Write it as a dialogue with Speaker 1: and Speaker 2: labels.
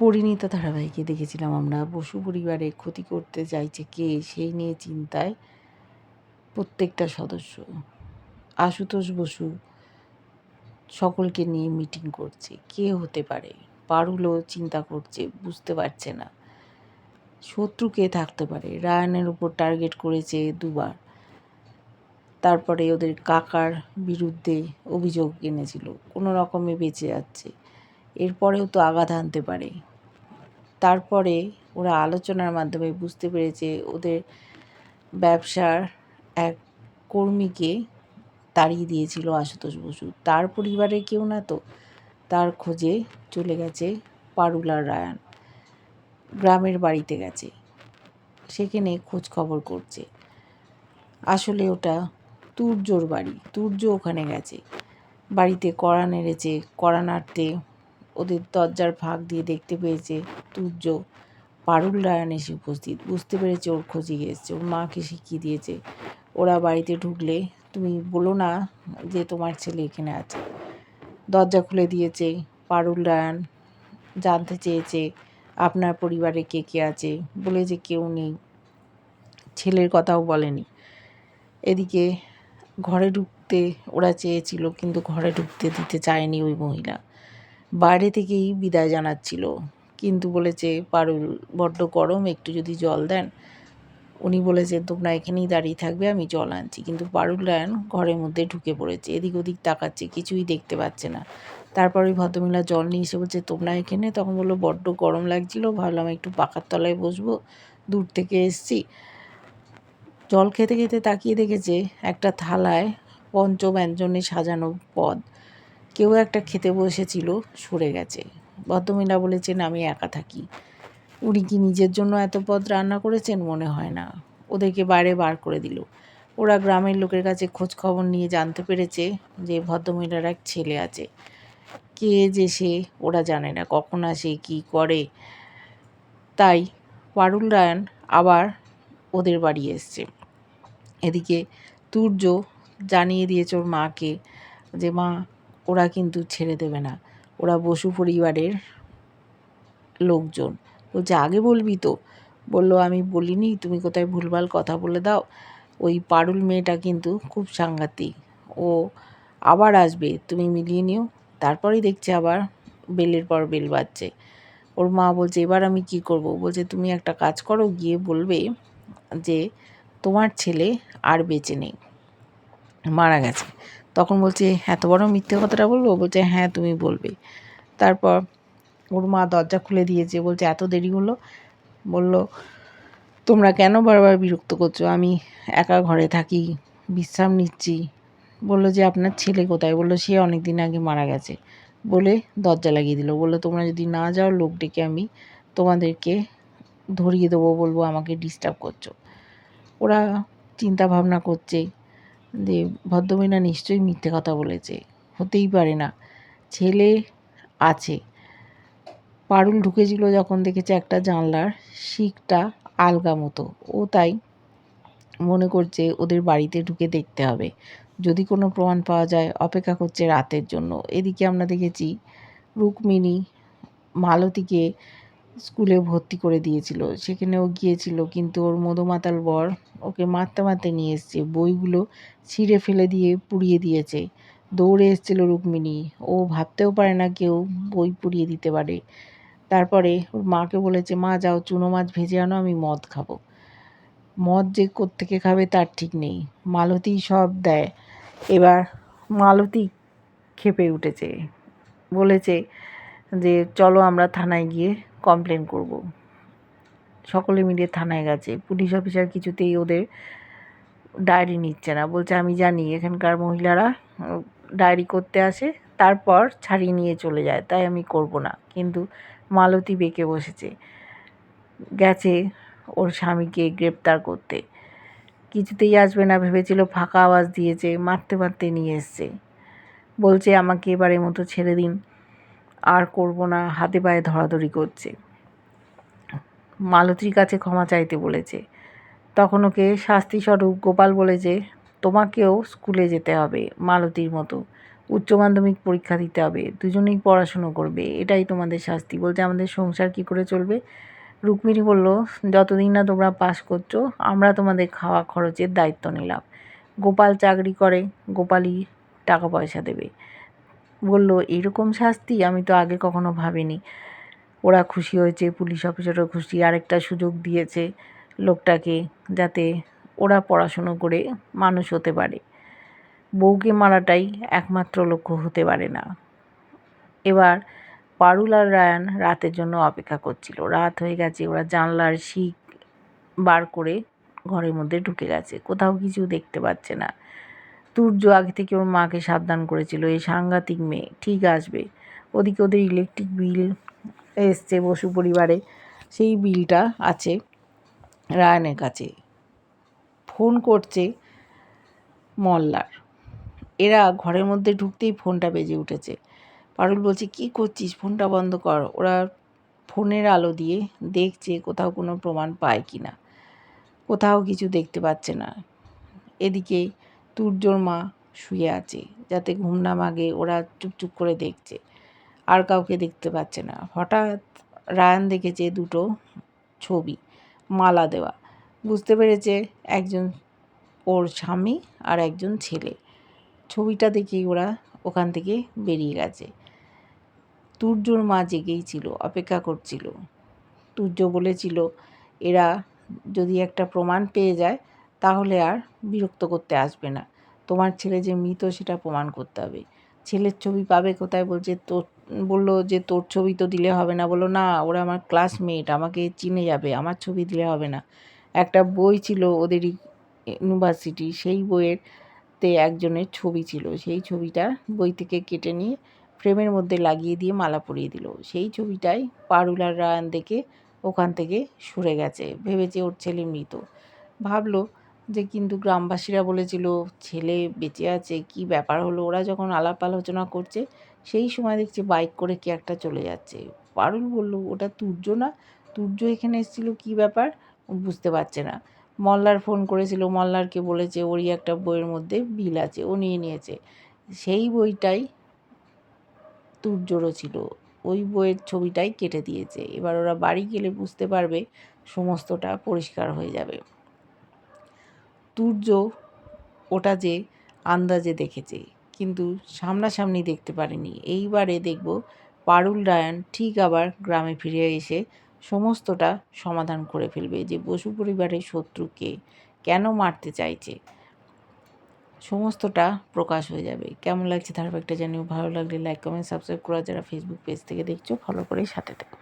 Speaker 1: পরিণীতা ধারাবাহিকে দেখেছিলাম আমরা। বসু পরিবারে ক্ষতি করতে চাইছে কে সেই নিয়ে চিন্তায় প্রত্যেকটা সদস্য। আশুতোষ বসু সকলকে নিয়ে মিটিং করছে। কে হতে পারে? পারুলও চিন্তা করছে, বুঝতে পারছে না। শত্রু কে থাকতে পারে? রায়ানের উপর টার্গেট করেছে দুবার। তারপরে ওদের কাকার বিরুদ্ধে অভিযোগ এনেছিল। কোনো রকমে বেঁচে যাচ্ছে। এরপরেও তো আঘাত আনতে পারে। তারপরে ওরা আলোচনার মাধ্যমে বুঝতে পেরেছে ওদের ব্যবসার এক কর্মীকে তাড়িয়ে দিয়েছিল আশুতোষ বসু। তার পরিবারের কেউ না তো, তার খোঁজে চলে গেছে পারুলার রায়ান। গ্রামের বাড়িতে গেছে। সেখানে খোঁজ খবর করছে। আসলে ওটা তুর্যর বাড়ি। তুর্য ওখানে গেছে। বাড়িতে কড়া নেড়েছে। কড়া নাড়তে ওদের দরজার ফাঁক দিয়ে দেখতে পেয়েছে তুর্য। পারুল রায়ান এসে উপস্থিত। বুঝতে পেরেছে ওর খোঁজে এসছে। ওর মাকে শিখিয়ে দিয়েছে। ওরা বাড়িতে ঢুকলে তুমি বলো না যে তোমার ছেলে এখানে আছে। দরজা খুলে দিয়েছে। পারুল রায়ান জানতে চেয়েছে আপনার পরিবারে কে কে আছে। বলে যে কেউ নেই। ছেলের কথাও বলেনি। এদিকে ঘরে ঢুকতে ওরা চেয়েছিল কিন্তু ঘরে ঢুকতে দিতে চায়নি ওই মহিলা। বাইরে থেকেই বিদায় জানাচ্ছিল। কিন্তু বলেছে, পারুল, বড্ড গরম, একটু যদি জল দেন। উনি বলেছে, তোমরা এখানেই দাঁড়িয়ে থাকবে, আমি জল আনছি। কিন্তু পারুল রায়ন ঘরের মধ্যে ঢুকে পড়েছে, এদিক ওদিক তাকাচ্ছে, কিছুই দেখতে পাচ্ছে না। তারপর ওই ভদ্রমহিলা জল নিয়ে এসে বলছে, তোমরা এখানে? তখন বলল, বড্ড গরম লাগছিল, ভাবলাম একটু পাখার তলায় বসবো, দূর থেকে এসছি। জল খেতে খেতে তাকিয়ে দেখেছে, একটা থালায় পঞ্চব্যঞ্জনে সাজানো পদ। কেউ একটা খেতে বসেছিল, সরে গেছে। ভদ্রমহিলা বলেছেন, আমি একা থাকি। উনি কি নিজের জন্য এত পদ রান্না করেছেন? মনে হয় না। ওদেরকে বাইরে বার করে দিল। ওরা গ্রামের লোকের কাছে খোঁজ খবর নিয়ে জানতে পেরেছে যে ভদ্রমহিলার এক ছেলে আছে। কে যে সে, ওরা জানে না কখন আসে, কি করে। তাই পারুল রায়ন আবার ওদের বাড়ি এসছে। এদিকে তুর্য জানিয়ে দিয়েছে ওর মাকে যে, মা, ওরা কিন্তু ছেড়ে দেবে না। ওরা বসু পরিবারের লোকজন। বলছে আগে বলবি তো? বলল, আমি বলিনি, তুমি কোথায় ভুলভাল কথা বলে দাও। ওই পারুল মেয়েটা কিন্তু খুব সাংঘাতিক। ও আবার আসবে, তুমি মিলিয়ে নিও। তারপরেই দেখছে আবার বেলের পর বেল বাজছে। ওর মা বলছে, এবার আমি কি করব? বলছে, তুমি একটা কাজ করো, গিয়ে বলবে যে তোমার ছেলে আর বেঁচে নেই। মারা গেছে। তখন বলছে এত বড় মিথ্যে কথাটা বলব? বলছে হ্যাঁ তুমি বলবে। তারপর ওর মা দরজা খুলে দিয়েছে, বলছে, এত দেরি হলো? বলল, তোমরা কেন বারবার বিরক্ত করছ? আমি একা ঘরে থাকি, বিশ্রাম নিচ্ছি। বলল যে, আপনার ছেলে কোথায়? বলল, সে অনেক দিন আগে মারা গেছে। বলে দরজা লাগিয়ে দিল। বলল, তোমরা যদি না যাও, লোক ডেকে আমি তোমাদেরকে ধরিয়ে দেবো, বলব, আমাকে ডিস্টার্ব করছ। ওরা চিন্তা ভাবনা করছে। যে ভদ্রমহিলা নিশ্চয়ই মিথ্যে কথা বলেছে। হতেই পারে না। ছেলে আছে। পারুল ঢুকেছিল যখন দেখেছে একটা জানলার শিকটা আলগা মতো। ও তাই মনে করছে ওদের বাড়িতে ঢুকে দেখতে হবে। যদি কোনো প্রমাণ পাওয়া যায়, অপেক্ষা করছে রাতের জন্য। এদিকে আমরা দেখেছি রুক্মিণী মালতীকে স্কুলে ভর্তি করে দিয়েছিল, সেখানেও গিয়েছিল, কিন্তু ওর মধুমাতাল বর ওকে মারতে মারতে নিয়ে এসছে, বইগুলো ছিঁড়ে ফেলে দিয়ে পুড়িয়ে দিয়েছে। দৌড়ে এসেছিল রুক্মিণী, ও ভাবতেও পারে না কেউ বই পুড়িয়ে দিতে পারে। তারপরে ওর মাকে বলেছে, মা, যাও, চুনো মাছ ভেজে আনো, আমি মদ খাব। মদ যে কোত্থেকে খাবে তার ঠিক নেই, মালতী সব দেয়। এবার মালতী খেপে উঠেছে, বলেছে যে, চলো আমরা থানায় গিয়ে কমপ্লেন করব। সকলে মিলে থানায় গেছে। পুলিশ অফিসার কিছুতেই ওদের ডায়েরি নিচ্ছে না। বলছে, আমি জানি, এখানকার মহিলারা ডায়েরি করতে আসে, তারপর ছাড়িয়ে নিয়ে চলে যায়। তাই আমি করব না। কিন্তু মালতী বেঁকে বসেছে। গেছে ওর স্বামীকে গ্রেপ্তার করতে। কিছুতেই আসবে না ভেবেছিল, ফাঁকা আওয়াজ দিয়েছে মারতে মারতে নিয়ে এসছে। বলছে, আমাকে এবারের মতো ছেড়ে দিন। আর করব না, হাতে পায়ে ধরাধরি করছে। মালতীর কাছে ক্ষমা চাইতে বলেছে। তখন ওকে শাস্তিস্বরূপ গোপাল বলেছে তোমাকেও স্কুলে যেতে হবে মালতীর মতো। উচ্চ মাধ্যমিক পরীক্ষা দিতে হবে। দুজনেই পড়াশুনো করবে। এটাই তোমাদের শাস্তি। বলছে, আমাদের সংসার কি করে চলবে? রুক্মিণী বলল, যতদিন না তোমরা পাস করছ, আমরা তোমাদের খাওয়া খরচের দায়িত্ব নিলাম। গোপাল চাকরি করে, গোপালই টাকা পয়সা দেবে। বলল, এরকম শাস্তি আমি তো আগে কখনো ভাবিনি। ওরা খুশি হয়েছে, পুলিশ অফিসারও খুশি, আরেকটা সুযোগ দিয়েছে লোকটাকে যাতে ওরা পড়াশুনো করে মানুষ হতে পারে। বউকে মারাটাই একমাত্র লক্ষ্য হতে পারে না। এবার পারুল আর রায়ান রাতের জন্য অপেক্ষা করছিল। রাত হয়ে গেছে, ওরা জানলার শিক বার করে ঘরের মধ্যে ঢুকে গেছে। কোথাও কিছু দেখতে পাচ্ছে না। তুর্য আগে থেকে ওর মাকে সাবধান করেছিল। এই সাংঘাতিক মেয়ে, ঠিক আসবে। ওদিকে ওদের ইলেকট্রিক বিল এসছে বসু পরিবারে। সেই বিলটা আছে রায়ানের কাছে। ফোন করছে মল্লার। এরা ঘরের মধ্যে ঢুকতেই ফোনটা বেজে উঠেছে। পারুল বলছে, কি করছিস? ফোনটা বন্ধ কর। ওরা ফোনের আলো দিয়ে দেখছে কোথাও কোনো প্রমাণ পায় কি না কোথাও কিছু দেখতে পাচ্ছে না। এদিকে তুর্যর মা শুয়ে আছে, যাতে ঘুম না মাগে ওরা চুপচুপ করে দেখছে। আর কাউকে দেখতে পাচ্ছে না। হঠাৎ রায়ান দেখেছে দুটো ছবি, মালা দেওয়া। বুঝতে পেরেছে একজন ওর স্বামী আর একজন ছেলে। ছবিটা দেখেই ওরা ওখান থেকে বেরিয়ে গেছে। তুর্যর মা জেগেই ছিল, অপেক্ষা করছিল। তুর্য বলেছিল, এরা যদি একটা প্রমাণ পেয়ে যায় তাহলে আর বিরক্ত করতে আসবে না। তোমার ছেলে যে মৃত সেটা প্রমাণ করতে হবে। ছেলের ছবি পাবে কোথায়? বলছে, তোর বলল যে, তোর ছবি তো দিলে হবে না। বলল, না, ওরা আমার ক্লাসমেট আমাকে চিনে যাবে, আমার ছবি দিলে হবে না। একটা বই ছিল ওদেরই ইউনিভার্সিটি সেই বইয়ের তে একজনের ছবি ছিল। সেই ছবিটা বই থেকে কেটে নিয়ে ফ্রেমের মধ্যে লাগিয়ে দিয়ে মালা পরিয়ে দিল। সেই ছবিটাই পারুলার রায়ান দেখে ওখান থেকে সরে গেছে। ভেবেছে ওর ছেলে মৃত। ভাবলো যে কিন্তু গ্রামবাসীরা বলেছিল, ছেলে বেঁচে আছে, কি ব্যাপার হলো? ওরা যখন আলাপ আলোচনা করছে, সেই সময় দেখছি বাইক করে কে একটা চলে যাচ্ছে। পারুল বলল, ওটা তুর্য না? তুর্য এখানে এসেছিল, কি ব্যাপার? বুঝতে পারছে না। মল্লার ফোন করেছিল, মল্লারকে বলেছে, ওরই একটা বইয়ের মধ্যে বিল আছে, ও নিয়ে নিয়েছে। সেই বইটাই তুর্যরও ছিল। ওই বইয়ের ছবিটাই কেটে দিয়েছে। এবার ওরা বাড়ি গেলে বুঝতে পারবে, সমস্তটা পরিষ্কার হয়ে যাবে। তুর্য ওটা যে আন্দাজে দেখেছে, কিন্তু সামনাসামনি দেখতে পারেনি। এইবারে দেখব পারুল রায়ান ঠিক আবার গ্রামে ফিরে এসে সমস্তটা সমাধান করে ফেলবে যে বসু পরিবারের শত্রুকে কেন মারতে চাইছে? সমস্তটা প্রকাশ হয়ে যাবে। কেমন লাগছে ধারাবাহিকটা জানিও। ভালো লাগলে লাইক কমেন্ট সাবস্ক্রাইব করা যারা ফেসবুক পেজ থেকে দেখছ ফলো করে সাথে থেকো।